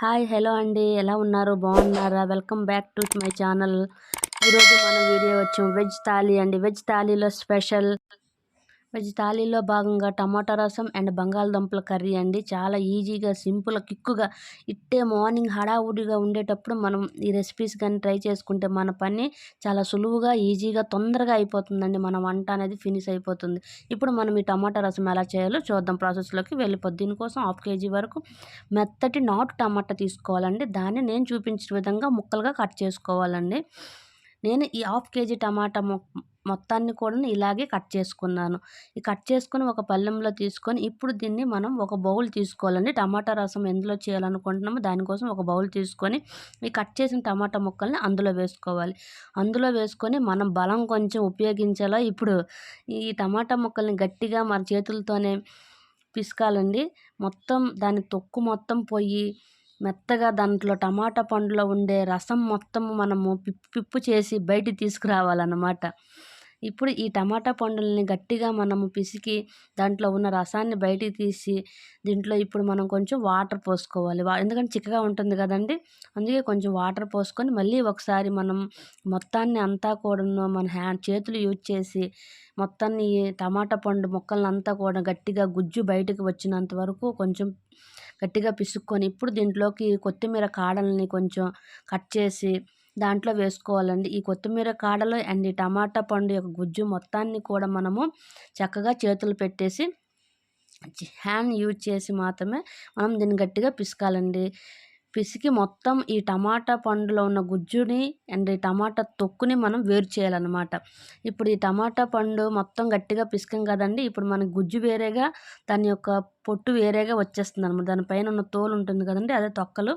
Hi hello అండి. ఎలా ఉన్నారు? బాగున్నారా? Welcome back to my channel. ఈరోజు మన వీడియో వచ్చాం వెజ్ థాలీ అండి. వెజ్ థాలీలో స్పెషల్ వెజ్ థాలీలో భాగంగా టమాటా రసం అండ్ బంగాళదుంపల కర్రీ అండి. చాలా ఈజీగా సింపుల్ కిక్కుగా ఇట్టే మార్నింగ్ హడావుడిగా ఉండేటప్పుడు మనం ఈ రెసిపీస్ కానీ ట్రై చేసుకుంటే మన పని చాలా సులువుగా ఈజీగా తొందరగా అయిపోతుందండి. మన వంట అనేది ఫినిష్ అయిపోతుంది. ఇప్పుడు మనం ఈ టమాటా రసం ఎలా చేయాలో చూద్దాం. ప్రాసెస్లోకి వెళ్ళిపోద్ది. దీనికోసం హాఫ్ కేజీ వరకు మెత్తటి నాటు టమాటా తీసుకోవాలండి. దాన్ని నేను చూపించిన విధంగా ముక్కలుగా కట్ చేసుకోవాలండి. నేను ఈ హాఫ్ కేజీ టమాటా మొత్తాన్ని కూడా ఇలాగే కట్ చేసుకున్నాను. ఈ కట్ చేసుకొని ఒక పళ్ళెంలో తీసుకొని ఇప్పుడు దీన్ని మనం ఒక బౌల్ తీసుకోవాలండి. టమాటా రసం ఎందులో చేయాలనుకుంటున్నామో దానికోసం ఒక బౌల్ తీసుకొని ఈ కట్ చేసిన టమాటా ముక్కల్ని అందులో వేసుకోవాలి. అందులో వేసుకొని మనం బలం కొంచెం ఉపయోగించాలో ఇప్పుడు ఈ టమాటా ముక్కల్ని గట్టిగా మన చేతులతోనే పిసకాలండి. మొత్తం దాని తొక్కు మొత్తం పోయి మెత్తగా దాంట్లో టమాటా పండులో ఉండే రసం మొత్తం మనము పిప్పు పిప్పు చేసి బయటికి తీసుకురావాలన్నమాట. ఇప్పుడు ఈ టమాటా పండుల్ని గట్టిగా మనము పిసికి దాంట్లో ఉన్న రసాన్ని బయటికి తీసి దీంట్లో ఇప్పుడు మనం కొంచెం వాటర్ పోసుకోవాలి. ఎందుకంటే చిక్కగా ఉంటుంది కదండి. అందుకే కొంచెం వాటర్ పోసుకొని మళ్ళీ ఒకసారి మనం మొత్తాన్ని అంతా కూడా మన హ్యాండ్ చేతులు యూజ్ చేసి మొత్తాన్ని టమాటా పండు మొక్కలను అంతా కూడా గట్టిగా గుజ్జు బయటకు వచ్చినంత వరకు కొంచెం గట్టిగా పిసుక్కొని ఇప్పుడు దీంట్లోకి కొత్తిమీర కాడల్ని కొంచెం కట్ చేసి దాంట్లో వేసుకోవాలండి. ఈ కొత్తిమీర కాడలు అండ్ ఈ టమాటా పండు యొక్క గుజ్జు మొత్తాన్ని కూడా మనము చక్కగా చేతులు పెట్టేసి హ్యాండ్ యూజ్ చేసి మాత్రమే మనం దీన్ని గట్టిగా పిసుకాలండి. పిసికి మొత్తం ఈ టమాటా పండులో ఉన్న గుజ్జుని అండ్ ఈ టమాటా తొక్కుని మనం వేరు చేయాలన్నమాట. ఇప్పుడు ఈ టమాటా పండు మొత్తం గట్టిగా పిసికాం కదండి ఇప్పుడు మనకి గుజ్జు వేరేగా దాని యొక్క పొట్టు వేరేగా వచ్చేస్తుంది అనమాట దానిపైన ఉన్న తోలు ఉంటుంది కదండి అదే తొక్కలు.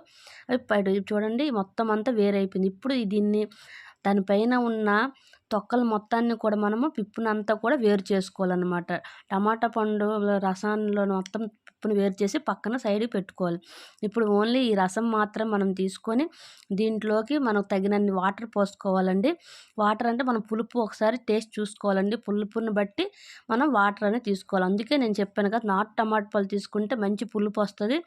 అవి చూడండి మొత్తం అంతా వేరైపోయింది. ఇప్పుడు దీన్ని దానిపైన ఉన్న తొక్కలు మొత్తాన్ని కూడా మనము పిప్పునంతా కూడా వేరు చేసుకోవాలన్నమాట. టమాటా పండు రసాల్లో మొత్తం ఉప్పును వేరు చేసి పక్కన సైడ్ పెట్టుకోవాలి. ఇప్పుడు ఓన్లీ ఈ రసం మాత్రం మనం తీసుకొని దీంట్లోకి మనకు తగినన్ని వాటర్ పోసుకోవాలండి. వాటర్ అంటే మనం పులుపు ఒకసారి టేస్ట్ చూసుకోవాలండి. పులుపుని బట్టి మనం వాటర్ అనేది తీసుకోవాలి. అందుకే నేను చెప్పాను కదా నాటు టమాటా పళ్ళు తీసుకుంటే మంచి పులుపు వస్తుంది.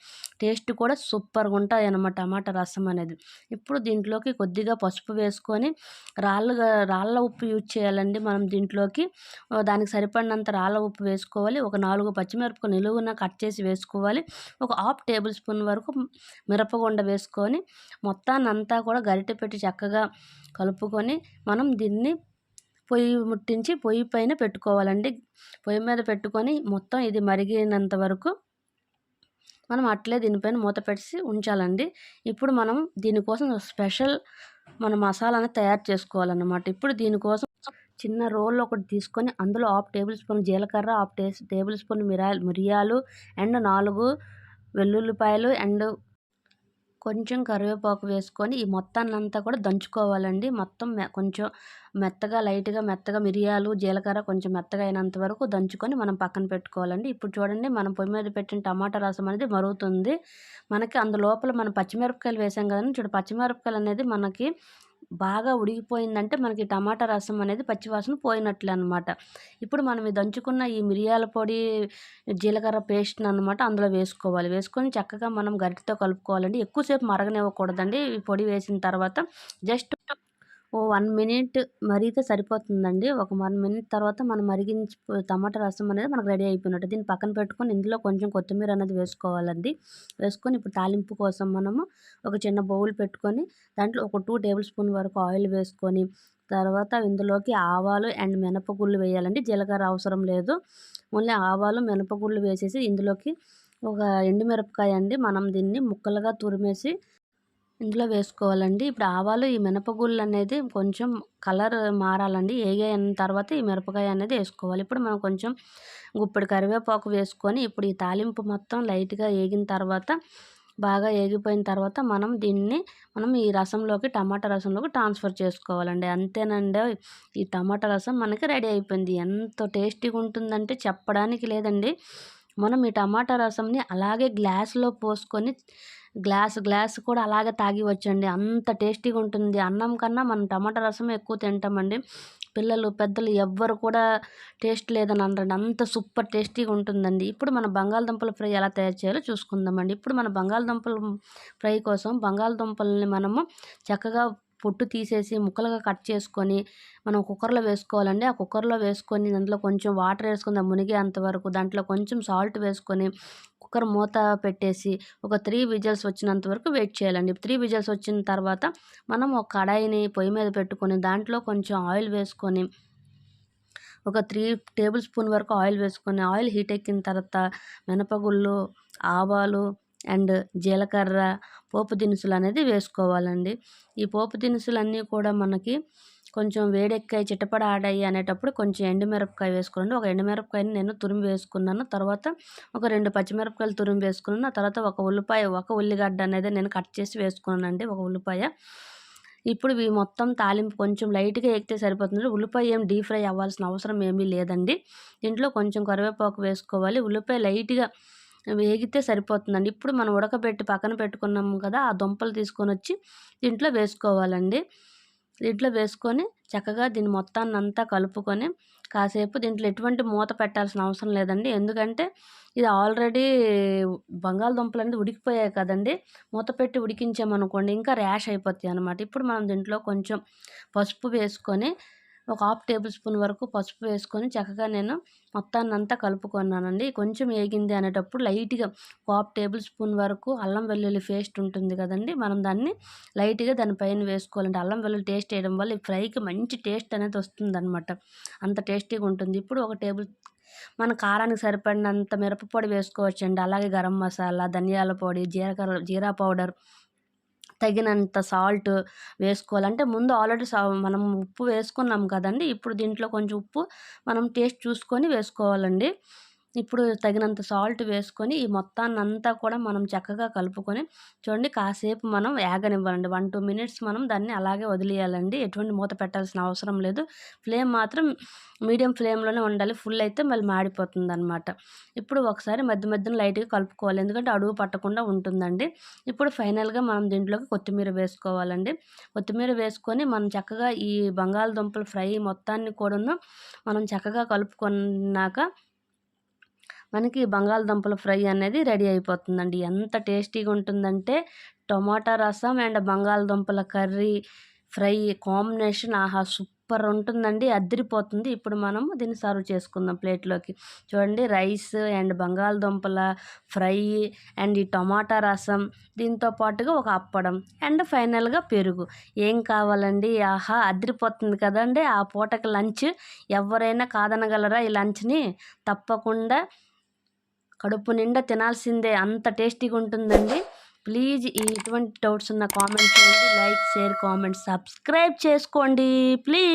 టేస్ట్ కూడా సూపర్గా ఉంటుంది అన్నమాట టమాటా రసం అనేది. ఇప్పుడు దీంట్లోకి కొద్దిగా పసుపు వేసుకొని రాళ్ళుగా రాళ్ళ ఉప్పు యూజ్ చేయాలండి మనం దీంట్లోకి. దానికి సరిపడినంత రాళ్ళ ఉప్పు వేసుకోవాలి. ఒక నాలుగు పచ్చిమిరపకాయ నిలువున కట్ చేసి వేసుకోవాలి. ఒక హాఫ్ టేబుల్ స్పూన్ వరకు మిరపగుండ వేసుకొని మొత్తాన్ని అంతా కూడా గరిటె పెట్టి చక్కగా కలుపుకొని మనం దీన్ని పొయ్యి ముట్టించి పొయ్యి పైన పెట్టుకోవాలండి. పొయ్యి మీద పెట్టుకొని మొత్తం ఇది మరిగినంత వరకు మనం అట్లే దీనిపైన మూత పెట్టి ఉంచాలండి. ఇప్పుడు మనం దీనికోసం స్పెషల్ మన మసాలాని తయారు చేసుకోవాలన్నమాట. ఇప్పుడు దీనికోసం చిన్న రోల్ ఒకటి తీసుకొని అందులో హాఫ్ టేబుల్ స్పూన్ జీలకర్ర హాఫ్ టే టేబుల్ స్పూన్ మిరా మిరియాలు అండ్ నాలుగు వెల్లుల్లిపాయలు అండ్ కొంచెం కరివేపాకు వేసుకొని ఈ మొత్తాన్ని అంతా కూడా దంచుకోవాలండి. మొత్తం కొంచెం మెత్తగా లైట్గా మెత్తగా మిరియాలు జీలకర్ర కొంచెం మెత్తగా అయినంత వరకు దంచుకొని మనం పక్కన పెట్టుకోవాలండి. ఇప్పుడు చూడండి మనం పొయ్యి మీద పెట్టిన టమాటా రసం అనేది మరుగుతుంది. మనకి అందులోపల మనం పచ్చిమిరపకాయలు వేసాం కదండి. చూడు పచ్చిమిరపకాయలు అనేది మనకి బాగా ఉడికిపోయిందంటే మనకి టమాటా రసం అనేది పచ్చివాసన పోయినట్లే అనమాట ఇప్పుడు మనం దంచుకున్న ఈ మిరియాల పొడి జీలకర్ర పేస్ట్ని అనమాట అందులో వేసుకోవాలి. వేసుకొని చక్కగా మనం గరిటతో కలుపుకోవాలండి. ఎక్కువసేపు మరగనివ్వకూడదండి. ఈ పొడి వేసిన తర్వాత జస్ట్ ఓ వన్ మినిట్ మరిగితే సరిపోతుందండి. ఒక వన్ మినిట్ తర్వాత మనం మరిగించి టమాటా రసం అనేది మనకు రెడీ అయిపోయినట్టు. దీన్ని పక్కన పెట్టుకొని ఇందులో కొంచెం కొత్తిమీర అనేది వేసుకోవాలండి. వేసుకొని ఇప్పుడు తాలింపు కోసం మనము ఒక చిన్న బౌల్ పెట్టుకొని దాంట్లో ఒక టూ టేబుల్ స్పూన్ వరకు ఆయిల్ వేసుకొని తర్వాత ఇందులోకి ఆవాలు అండ్ మినపగుళ్ళు వేయాలండి. జీలకర్ర అవసరం లేదు. ఓన్లీ ఆవాలు మినపగుళ్ళు వేసేసి ఇందులోకి ఒక ఎండుమిరపకాయ అండి మనం దీన్ని ముక్కలుగా తురిమేసి ఇందులో వేసుకోవాలండి. ఇప్పుడు ఆవాలు ఈ మినపగుళ్ళు అనేది కొంచెం కలర్ మారాలండి. ఏగైన తర్వాత ఈ మిరపకాయ అనేది వేసుకోవాలి. ఇప్పుడు మనం కొంచెం గుప్పెడు కరివేపాకు వేసుకొని ఇప్పుడు ఈ తాలింపు మొత్తం లైట్గా వేగిన తర్వాత బాగా వేగిపోయిన తర్వాత మనం దీన్ని మనం ఈ రసంలోకి టమాటా రసంలోకి ట్రాన్స్ఫర్ చేసుకోవాలండి. అంతేనండి. ఈ టమాటా రసం మనకి రెడీ అయిపోయింది. ఎంత టేస్టీగా ఉంటుందంటే చెప్పడానికి లేదండి. మనం ఈ టమాటా రసంని అలాగే గ్లాస్లో పోసుకొని గ్లాస్ గ్లాస్ కూడా అలాగే తాగివచ్చండి. అంత టేస్టీగా ఉంటుంది అన్నం కన్నా మనం టమాటా రసం ఎక్కువ తింటామండి. పిల్లలు పెద్దలు ఎవ్వరు కూడా టేస్ట్ లేదని అనరండి అంత సూపర్ టేస్టీగా ఉంటుందండి ఇప్పుడు మన బంగాళదుంపల ఫ్రై ఎలా తయారు చేయాలో చూసుకుందామండి. ఇప్పుడు మన బంగాళదుంపల ఫ్రై కోసం బంగాళదుంపల్ని మనము చక్కగా పొట్టు తీసేసి ముక్కలుగా కట్ చేసుకొని మనం కుక్కర్లో వేసుకోవాలండి. ఆ కుక్కర్లో వేసుకొని దాంట్లో కొంచెం వాటర్ వేసుకుందాం మునిగే అంతవరకు దాంట్లో కొంచెం సాల్ట్ వేసుకొని కుక్కర్ మూత పెట్టేసి ఒక త్రీ విజిల్స్ వచ్చినంత వరకు వెయిట్ చేయాలండి. త్రీ విజిల్స్ వచ్చిన తర్వాత మనం ఒక కడాయిని పొయ్యి మీద పెట్టుకొని దాంట్లో కొంచెం ఆయిల్ వేసుకొని ఒక త్రీ టేబుల్ స్పూన్ వరకు ఆయిల్ వేసుకొని ఆయిల్ హీట్ ఎక్కిన తర్వాత మినపగుళ్ళు ఆవాలు అండ్ జీలకర్ర పోపు దినుసులు అనేది వేసుకోవాలండి. ఈ పోపు దినుసులు అన్నీ కూడా మనకి కొంచెం వేడెక్కాయి చిట్టపడ ఆడాయి అనేటప్పుడు కొంచెం ఎండుమిరపకాయ వేసుకోండి ఒక ఎండుమిరపకాయని నేను తురిమి వేసుకున్నాను. తర్వాత ఒక రెండు పచ్చిమిరపకాయలు తురిమి వేసుకున్నాను. తర్వాత ఒక ఉల్లిపాయ ఒక ఉల్లిగడ్డ అనేది నేను కట్ చేసి వేసుకున్నానండి ఒక ఉల్లిపాయ. ఇప్పుడు ఇవి మొత్తం తాలింపు కొంచెం లైట్గా ఎక్కితే సరిపోతుంది. ఉల్లిపాయ ఏం డీప్ ఫ్రై అవ్వాల్సిన అవసరం ఏమీ లేదండి. దీంట్లో కొంచెం కరివేపాకు వేసుకోవాలి. ఉల్లిపాయ లైట్గా వేగితే సరిపోతుందండి. ఇప్పుడు మనం ఉడకబెట్టి పక్కన పెట్టుకున్నాము కదా ఆ దుంపలు తీసుకొని వచ్చి దీంట్లో వేసుకోవాలండి. లిడ్లో వేసుకొని చక్కగా దీన్ని మొత్తాన్ని అంతా కలుపుకొని కాసేపు దీంట్లో ఎటువంటి మూత పెట్టాల్సిన అవసరం లేదండి. ఎందుకంటే ఇది ఆల్రెడీ బంగాళదుంపలు అనేది ఉడికిపోయాయి కదండి. మూత పెట్టి ఉడికించామనుకోండి ఇంకా ర్యాష్ అయిపోతాయి అనమాట ఇప్పుడు మనం దీంట్లో కొంచెం పసుపు వేసుకొని ఒక హాఫ్ టేబుల్ స్పూన్ వరకు పసుపు వేసుకొని చక్కగా నేను మొత్తాన్ని అంతా కలుపుకున్నానండి. కొంచెం వేగింది అనేటప్పుడు లైట్గా ఒక హాఫ్ టేబుల్ స్పూన్ వరకు అల్లం వెల్లుల్లి పేస్ట్ ఉంటుంది కదండి. మనం దాన్ని లైట్గా దానిపైన వేసుకోవాలండి అల్లం వెల్లుల్లి టేస్ట్ వేయడం వల్ల ఈ ఫ్రైకి మంచి టేస్ట్ అనేది వస్తుంది అనమాట అంత టేస్టీగా ఉంటుంది. ఇప్పుడు ఒక టేబుల్ మన కారానికి సరిపడినంత మిరపపొడి వేసుకోవచ్చండి. అలాగే గరం మసాలా ధనియాల పొడి జీలకర్ర జీరా పౌడర్ తగినంత సాల్ట్ వేసుకోవాలి. అంటే ముందు ఆల్రెడీ సా మనం ఉప్పు వేసుకున్నాం కదండి ఇప్పుడు దీంట్లో కొంచెం ఉప్పు మనం టేస్ట్ చూసుకొని వేసుకోవాలండి. ఇప్పుడు తగినంత సాల్ట్ వేసుకొని ఈ మొత్తాన్ని అంతా కూడా మనం చక్కగా కలుపుకొని చూడండి కాసేపు మనం యాగనివ్వాలండి వన్ టూ మినిట్స్ మనం దాన్ని అలాగే వదిలేయాలండి. ఎటువంటి మూత పెట్టాల్సిన అవసరం లేదు. ఫ్లేమ్ మాత్రం మీడియం ఫ్లేమ్లోనే ఉండాలి. ఫుల్ అయితే మళ్ళీ మాడిపోతుంది అనమాట ఇప్పుడు ఒకసారి మధ్య మధ్యన లైట్గా కలుపుకోవాలి. ఎందుకంటే అడుగు పట్టకుండా ఉంటుందండి. ఇప్పుడు ఫైనల్గా మనం దీంట్లోకి కొత్తిమీర వేసుకోవాలండి. కొత్తిమీర వేసుకొని మనం చక్కగా ఈ బంగాళదుంపల ఫ్రై మొత్తాన్ని కూడాను మనం చక్కగా కలుపుకున్నాక మనకి బంగాళదుంపల ఫ్రై అనేది రెడీ అయిపోతుందండి. ఎంత టేస్టీగా ఉంటుందంటే టొమాటో రసం అండ్ బంగాళదుంపల కర్రీ ఫ్రై కాంబినేషన్ ఆహా సూపర్ ఉంటుందండి. అద్దరిపోతుంది. ఇప్పుడు మనం దీన్ని సర్వ్ చేసుకుందాం ప్లేట్లోకి. చూడండి రైస్ అండ్ బంగాళదుంపల ఫ్రై అండ్ ఈ టమాటా రసం దీంతో పాటుగా ఒక అప్పడం అండ్ ఫైనల్గా పెరుగు. ఏం కావాలండి? ఆహా అద్దరిపోతుంది కదండి. ఆ పూటకి లంచ్ ఎవరైనా కాదనగలరా ఈ లంచ్ని? తప్పకుండా కడుపు నిండా తినాల్సిందే. అంత టేస్టీగా ఉంటుందండి. ప్లీజ్ ఇటువంటి డౌట్స్ ఉన్న కామెంట్ చేయండి. లైక్ షేర్ కామెంట్ సబ్స్క్రైబ్ చేసుకోండి. ప్లీజ్.